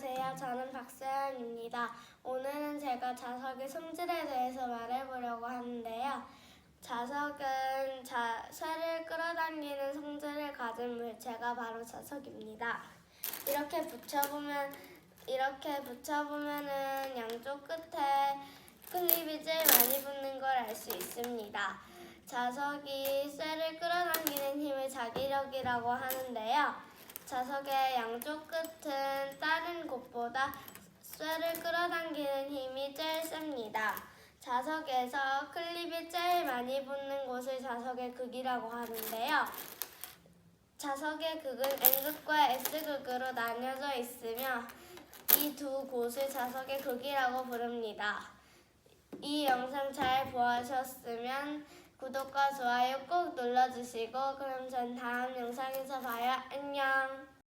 안녕하세요. 저는 박서연입니다. 오늘은 제가 자석의 성질에 대해서 말해보려고 하는데요. 자석은 자, 쇠를 끌어당기는 성질을 가진 물체가 바로 자석입니다. 이렇게 붙여보면 이렇게 붙여보면은 양쪽 끝에 클립이 제일 많이 붙는 걸 알 수 있습니다. 자석이 쇠를 끌어당기는 힘을 자기력이라고 하는데요. 자석의 양쪽 끝에 곳보다 쇠를 끌어당기는 힘이 제일 셉니다. 자석에서 클립이 제일 많이 붙는 곳을 자석의 극이라고 하는데요. 자석의 극은 N극과 S극으로 나뉘어져 있으며 이 두 곳을 자석의 극이라고 부릅니다. 이 영상 잘 보셨으면 구독과 좋아요 꼭 눌러주시고 그럼 전 다음 영상에서 봐요. 안녕.